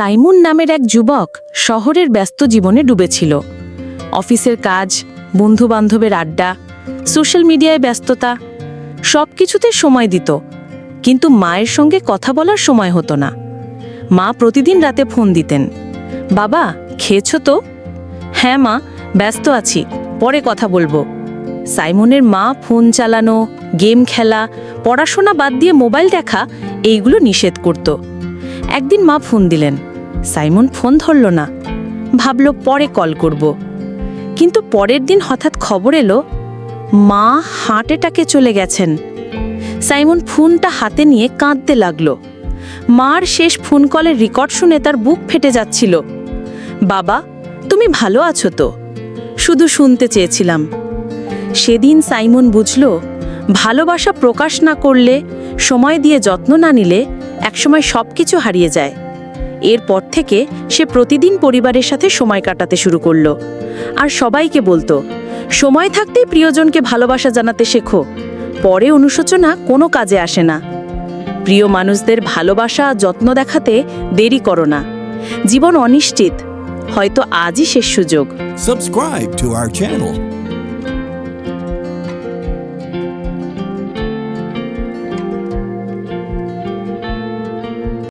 সাইমুন নামের এক যুবক শহরের ব্যস্ত জীবনে ডুবেছিল। অফিসের কাজ, বন্ধুবান্ধবের আড্ডা, সোশ্যাল মিডিয়ায় ব্যস্ততা সব কিছুতে সময় দিত, কিন্তু মায়ের সঙ্গে কথা বলার সময় হতো না। মা প্রতিদিন রাতে ফোন দিতেন, বাবা, খেয়েছো তো? হ্যাঁ মা, ব্যস্ত আছি, পরে কথা বলব। সাইমনের মা ফোন চালানো, গেম খেলা, পড়াশোনা বাদ দিয়ে মোবাইল দেখা, এইগুলো নিষেধ করত। একদিন মা ফোন দিলেন সাইমন ফোন ধরল না। ভাবল, পরে কল করব। কিন্তু পরের দিন হঠাৎ খবর এলো, মা হার্ট অ্যাটাকে চলে গেছেন। সাইমন ফোনটা হাতে নিয়ে কাঁদতে লাগল। মার শেষ ফোন কলের রেকর্ড শুনে তার বুক ফেটে যাচ্ছিল। বাবা, তুমি ভালো আছো তো? শুধু শুনতে চেয়েছিলাম। সেদিন সাইমন বুঝল, ভালোবাসা প্রকাশ না করলে, সময় দিয়ে যত্ন না নিলে, একসময় সব কিছু হারিয়ে যায়। এরপর থেকে সে প্রতিদিন পরিবারের সাথে সময় কাটাতে শুরু করল। আর সবাইকে বলতো, সময় থাকতেই প্রিয়জনকে ভালোবাসা জানাতে শেখো। পরে অনুশোচনা কোনো কাজে আসে না। প্রিয় মানুষদের ভালোবাসা যত্ন দেখাতে দেরি করো না। জীবন অনিশ্চিত। হয়তো আজই শেষ সুযোগ। Subscribe to our channel